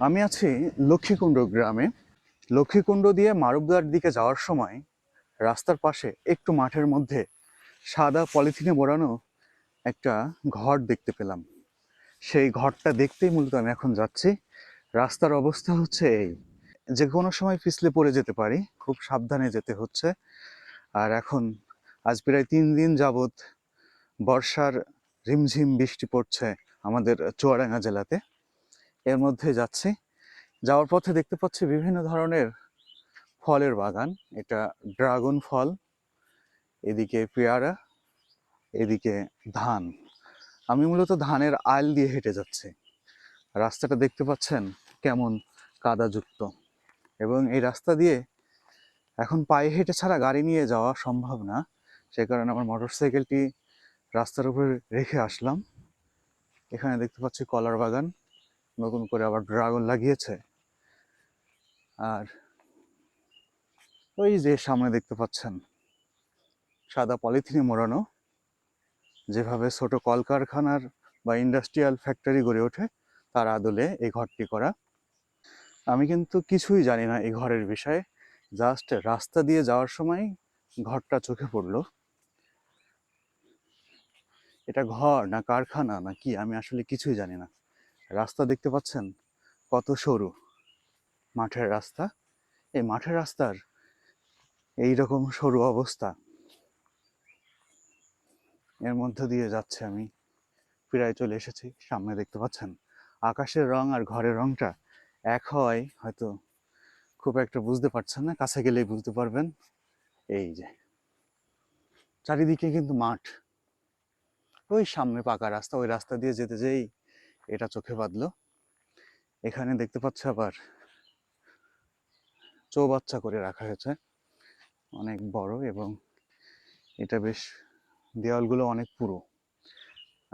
আমি আছি লক্ষ্মীকুণ্ড গ্রামে। লক্ষ্মীকুণ্ড দিয়ে মারুবদার দিকে যাওয়ার সময় রাস্তার পাশে একটু মাঠের মধ্যে সাদা পলিথিনে মোড়ানো একটা ঘর দেখতে পেলাম। সেই ঘরটা দেখতেই মূলত আমি এখন যাচ্ছি। রাস্তার অবস্থা হচ্ছে এই। যে কোনো সময় পিছলে পড়ে যেতে পারি, খুব সাবধানে যেতে হচ্ছে। আর এখন আজ প্রায় তিন দিন যাবৎ বর্ষার রিমঝিম বৃষ্টি পড়ছে আমাদের চুয়াডাঙ্গা জেলাতে। এর মধ্যে যাচ্ছি। যাওয়ার পথে দেখতে পাচ্ছি বিভিন্ন ধরনের ফলের বাগান। এটা ড্রাগন ফল, এদিকে পেয়ারা, এদিকে ধান। আমি মূলত ধানের আইল দিয়ে হেঁটে যাচ্ছি। রাস্তাটা দেখতে পাচ্ছেন কেমন কাদাযুক্ত। এবং এই রাস্তা দিয়ে এখন পায়ে হেঁটে ছাড়া গাড়ি নিয়ে যাওয়া সম্ভব না। সে কারণে আমার মোটরসাইকেলটি রাস্তার উপরে রেখে আসলাম। এখানে দেখতে পাচ্ছি কলার বাগান। নতুন করে আবার ড্রাগন লাগিয়েছে। আর ওই যে সামনে দেখতে পাচ্ছেন, সাদা পলিথিনে মোড়ানো, যেভাবে ছোট কলকারখানার বা ইন্ডাস্ট্রিয়াল ফ্যাক্টরি গড়ে ওঠে, তার আদলে এই ঘরটি করা। আমি কিন্তু কিছুই জানি না এই ঘরের বিষয়ে জাস্ট রাস্তা দিয়ে যাওয়ার সময় ঘরটা চোখে পড়ল। এটা ঘর না কারখানা না কি, আমি আসলে কিছুই জানি না। রাস্তা দেখতে পাচ্ছেন? কত সরু। মাঠের রাস্তা। এই মাঠের রাস্তার এই রকম সরু অবস্থা। এর মধ্য দিয়ে যাচ্ছে আমি। প্রায় চলে এসেছি। সামনে দেখতে পাচ্ছেন? আকাশের রং আর ঘরের রংটা এক হয় হয়তো খুব একটা বুঝতে পারছেন না। কাছে গেলেই বুঝতে পারবেন। এই যে। চারিদিকে কিন্তু মাঠ। ওই সামনে পাকা রাস্তা। ওই রাস্তা দিয়ে যেতে যেই এটা চোখে বাঁধলো। এখানে দেখতে পাচ্ছ আবার চৌবাচ্চা করে রাখা হয়েছে। অনেক বড় এবং এটা বেশ দেওয়ালগুলো অনেক পুরো।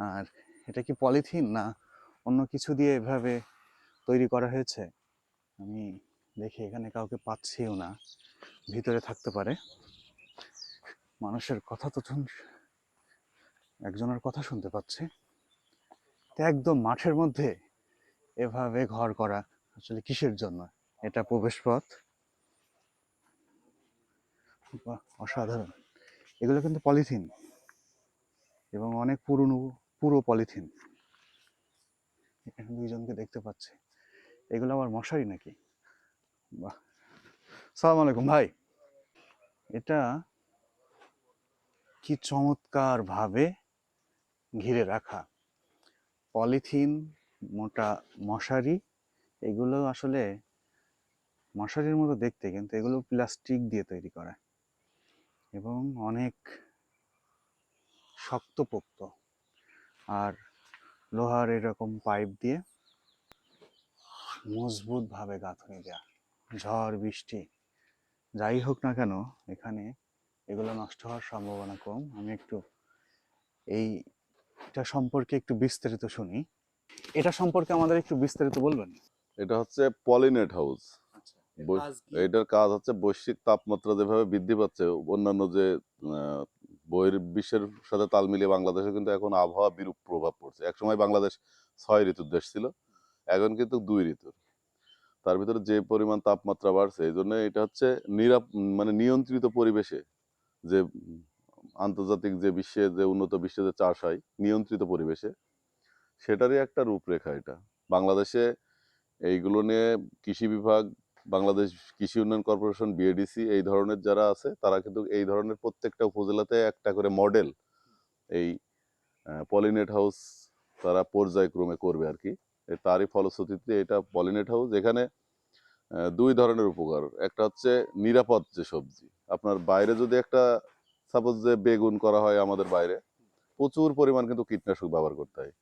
আর এটা কি পলিথিন না অন্য কিছু দিয়ে এভাবে তৈরি করা হয়েছে? আমি দেখি এখানে কাউকে পাচ্ছিও না। ভিতরে থাকতে পারে। মানুষের কথা তো একজনের কথা শুনতে পাচ্ছি। একদম মাঠের মধ্যে এভাবে ঘর করা আসলে কিসের জন্য? এটা প্রবেশ পথ বাহ, অসাধারণ। এগুলো কিন্তু পলিথিন এবং অনেক পুরনো পুরো পলিথিন। এখানে দুইজনকে দেখতে পাচ্ছি। এগুলো আবার মশারি নাকি? বাহ সালাম আলাইকুম ভাই। এটা কি চমৎকার ভাবে ঘিরে রাখা। পলিথিন, মোটা মশারি, এগুলো আসলে মশারির মতো দেখতে কিন্তু এগুলো প্লাস্টিক দিয়ে তৈরি করা। এবং অনেক শক্তপোক্ত। আর লোহার এরকম পাইপ দিয়ে মজবুত ভাবে গাঁথনি দেওয়া ঝড়, বৃষ্টি, যাই হোক না কেন, এখানে এগুলো নষ্ট হওয়ার সম্ভাবনা কম। আমি একটু এইটা সম্পর্কে একটু বিস্তারিত শুনি। এটা সম্পর্কে আমাদের একটু বিস্তারিত বলবেন? এটা হচ্ছে পলিনেট হাউস। এটার কাজ হচ্ছে বৈশ্বিক তাপমাত্রা যেভাবে বৃদ্ধি পাচ্ছে অন্যান্য যে বহির বিশ্বের সাথে তাল মিলিয়ে বাংলাদেশে কিন্তু এখন আবহাওয়া বিরূপ প্রভাব পড়ছে। একসময় বাংলাদেশ ছয় ঋতুর দেশ ছিল এখন কিন্তু দুই ঋতুর। তার ভিতরে যে পরিমাণ তাপমাত্রা বাড়ছে এই জন্য এটা হচ্ছে নিরাপ মানে নিয়ন্ত্রিত পরিবেশে যে আন্তর্জাতিক যে বিশ্বে, যে উন্নত বিশ্বে যে চাষ হয়, নিয়ন্ত্রিত পরিবেশে, সেটারই একটা রূপরেখা এটা। বাংলাদেশে এইগুলো নিয়ে কৃষি বিভাগ, বাংলাদেশ কৃষি উন্নয়ন কর্পোরেশন বিএডিসি এই ধরনের যারা আছে, তারা কিন্তু এই ধরনের প্রত্যেকটা উপজেলাতে একটা করে মডেল এই পলিনেট হাউস তারা পর্যায়ক্রমে করবে আর কি। তারই ফলশ্রুতিতে এটা পলিনেট হাউস এখানে দুই ধরনের উপকার। একটা হচ্ছে নিরাপদ যে সবজি। আপনার বাইরে যদি একটা সাপোজ যে বেগুন করা হয় আমাদের বাইরে প্রচুর পরিমাণ কিন্তু কীটনাশক ব্যবহার করতে হয়।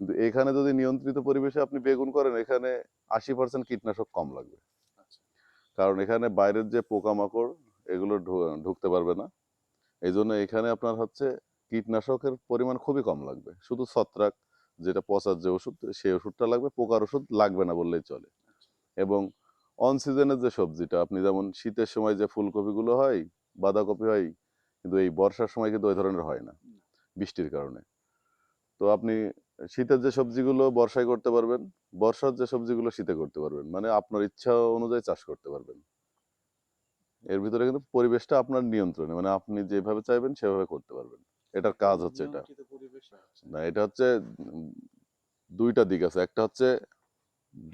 কিন্তু এখানে যদি নিয়ন্ত্রিত পরিবেশে আপনি বেগুন করেন এখানে আশি পার্সেন্ট কীটনাশক কম লাগবে। কারণ এখানে বাইরের যে পোকামাকড় এগুলো ঢুকতে পারবে না। এই জন্য এখানে আপনার হচ্ছে কীটনাশকের পরিমাণ খুবই কম লাগবে। শুধু ছত্রাক যেটা পচার যে ওষুধ সেই ওষুধটা লাগবে পোকার ওষুধ লাগবে না বললেই চলে। এবং অন সিজনের যে সবজিটা আপনি যেমন শীতের সময় যে ফুলকপিগুলো হয় বাঁধাকপি হয় কিন্তু এই বর্ষার সময় কিন্তু ওই ধরনের হয় না বৃষ্টির কারণে। তো আপনি শীতের যে সবজিগুলো বর্ষায় করতে পারবেন বর্ষার যে সবজিগুলো শীতে করতে পারবেন মানে আপনার ইচ্ছা অনুযায়ী চাষ করতে পারবেন। এর ভিতরে কিন্তু পরিবেশটা আপনার নিয়ন্ত্রণে মানে আপনি যেভাবে চাইবেন সেভাবে করতে পারবেন। এটার কাজ হচ্ছে এটা। না এটা হচ্ছে দুইটা দিক আছে। একটা হচ্ছে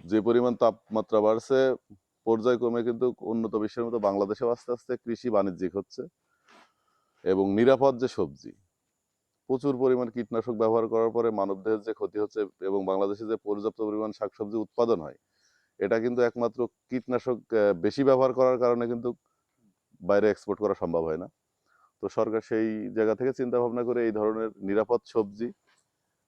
যে পরিমাণ তাপমাত্রা বাড়ছে পর্যায়ক্রমে কিন্তু উন্নত বিশ্বের মতো বাংলাদেশেও আস্তে আস্তে কৃষি বাণিজ্যিক হচ্ছে। এবং নিরাপদ যে সবজি, প্রচুর পরিমাণ কীটনাশক ব্যবহার করার পরে মানবদেহের যে ক্ষতি হচ্ছে এবং বাংলাদেশে যে পর্যাপ্ত পরিমাণ শাকসবজি উৎপাদন হয়, এটা কিন্তু একমাত্র কীটনাশক বেশি ব্যবহার করার কারণে কিন্তু বাইরে এক্সপোর্ট করা সম্ভব হয় না। তো সরকার সেই জায়গা থেকে চিন্তা ভাবনা করে এই ধরনের নিরাপদ সবজি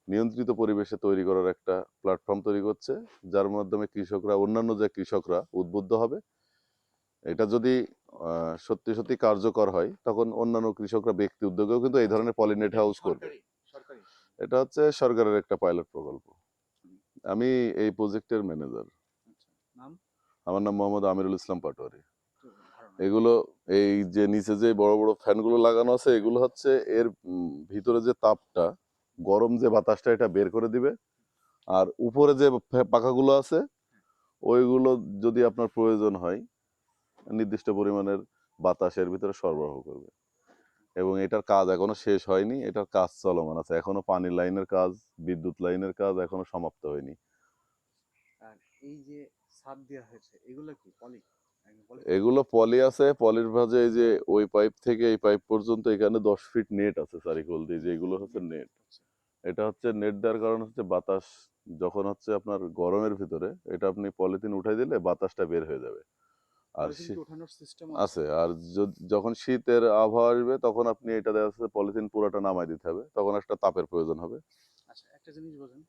নিয়ন্ত্রিত পরিবেশে তৈরি করার একটা প্ল্যাটফর্ম তৈরি করছে, যার মাধ্যমে কৃষকরা, অন্যান্য যে কৃষকরা উদ্বুদ্ধ হবে এটা যদি সত্যি সত্যি কার্যকর হয় তখন অন্যান্য কৃষকরা ব্যক্তি উদ্যোগেও কিন্তু এই ধরনের পলিনেট হাউস করবে। এটা হচ্ছে সরকারের একটা পাইলট প্রকল্প। আমি এই প্রজেক্টের ম্যানেজার। আচ্ছা আমার নাম মোহাম্মদ আমিরুল ইসলাম পাটোয়ারি। এগুলো এই যে নিচে যে বড় বড় ফ্যানগুলো লাগানো আছে এগুলো হচ্ছে এর ভিতরে যে তাপটা গরম যে বাতাসটা এটা বের করে দিবে। আর উপরে যে পাখাগুলো আছে ওইগুলো যদি আপনার প্রয়োজন হয় নির্দিষ্ট পরিমাণের বাতাস এর ভিতরে সরবরাহ করবে। এবং এটার কাজ এখনও শেষ হয়নি এটার কাজ চলমান আছে। এখনও পানির লাইনের কাজ বিদ্যুৎ লাইনের কাজ এখনও সমাপ্ত হয়নি। এই যে ছাদ দেওয়া হয়েছে এগুলো কি পলি? পলি এগুলো পলি আছে পলির ভাজে এই যে ওই পাইপ থেকে এই পাইপ পর্যন্ত এখানে দশ ফিট নেট আছে চারিকোল দিয়ে যে এগুলো হচ্ছে নেট এটা হচ্ছে নেট দেওয়ার কারণ হচ্ছে বাতাস যখন হচ্ছে আপনার গরমের ভিতরে এটা আপনি পলিথিন উঠাই দিলে বাতাসটা বের হয়ে যাবে। আর আছে আর যখন শীতের আবহাওয়া আসবে তখন আপনি এটা দেখা যাচ্ছে পলিথিন পুরোটা নামাই দিতে হবে। তখন একটা তাপের প্রয়োজন হবে। আচ্ছা একটা জিনিস বোঝেন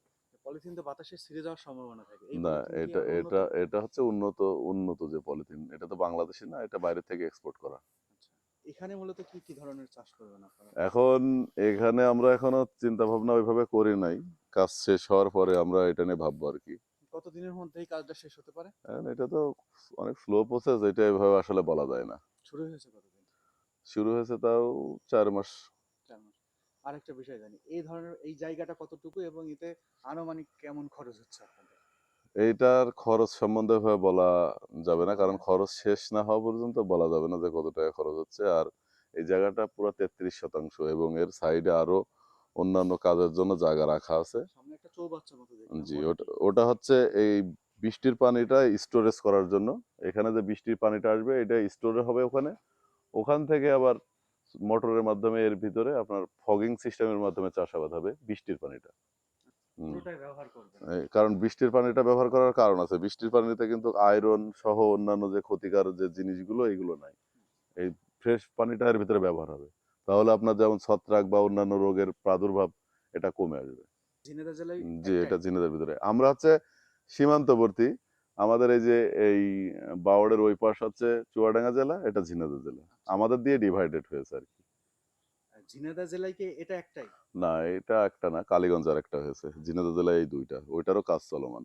পলিথিন তো বাতাসে ছিঁড়ে যাওয়ার সম্ভাবনা থাকে। না এটা এটা এটা হচ্ছে উন্নত উন্নত যে পলিথিন এটা তো বাংলাদেশি না এটা বাইরে থেকে এক্সপোর্ট করা। আচ্ছা এখানে মূলত কি কি ধরনের চাষ করবেন আপনারা? এখন এখানে আমরা এখনও চিন্তা ভাবনা ওইভাবে করি নাই। কাজ শেষ হওয়ার পরে আমরা এটা নিয়ে ভাববো আর কি। কতদিনের মধ্যে এই কাজটা শেষ হতে পারে? এখন এটা তো অনেক স্লো প্রসেস এটা এভাবে আসলে বলা যায় না। শুরু হয়েছে কতদিন? শুরু হয়েছে তাও চার মাস। চার মাস। আরেকটা বিষয় জানি এই ধরনের এই জায়গাটা কতটুকু এবং এতে আনুমানিক কেমন খরচ হচ্ছে আপনাদের? এইটার খরচ সম্বন্ধে ভাবে বলা যাবে না কারণ খরচ শেষ না হওয়া পর্যন্ত বলা যাবে না যে কত টাকা খরচ হচ্ছে। আর এই জায়গাটা পুরো তেত্রিশ শতাংশ এবং এর সাইডে আরও অন্যান্য কাজের জন্য জায়গা রাখা আছে। জি ওটা হচ্ছে এই বৃষ্টির পানিটা স্টোরেজ করার জন্য। এখানে যে বৃষ্টির পানিটা আসবে এটা স্টোরে হবে ওখানে। ওখান থেকে আবার মোটরের মাধ্যমে এর ভিতরে আপনার ফগিং সিস্টেমের মাধ্যমে চাষাবাদ হবে বৃষ্টির পানিটা। কারণ বৃষ্টির পানিটা ব্যবহার করার কারণ আছে। বৃষ্টির পানিতে কিন্তু আয়রন সহ অন্যান্য যে ক্ষতিকার যে জিনিসগুলো এগুলো নাই। এই ফ্রেশ পানিটা এর ভিতরে ব্যবহার হবে। তাহলে আপনার যেমন ছত্রাক বা অন্যান্য রোগের প্রাদুর্ভাব এটা কমে আসবে। ঝিনাইদহ জেলায় জি এটা ঝিনাইদহের ভিতরে। আমরা হচ্ছে সীমান্তবর্তী। আমাদের এই যে এই বাওড়ের ওই পাশ হচ্ছে চুয়াডাঙ্গা জেলা এটা ঝিনাইদহ জেলা। আমাদের দিয়ে ডিভাইডেড হয়েছে আর কি। ঝিনাইদহ জেলায় কি এটা একটাই? না এটা একটা না কালীগঞ্জ আর একটা হয়েছে। ঝিনাইদহ জেলায় এই দুইটা। ওইটারও কাজ চলমান।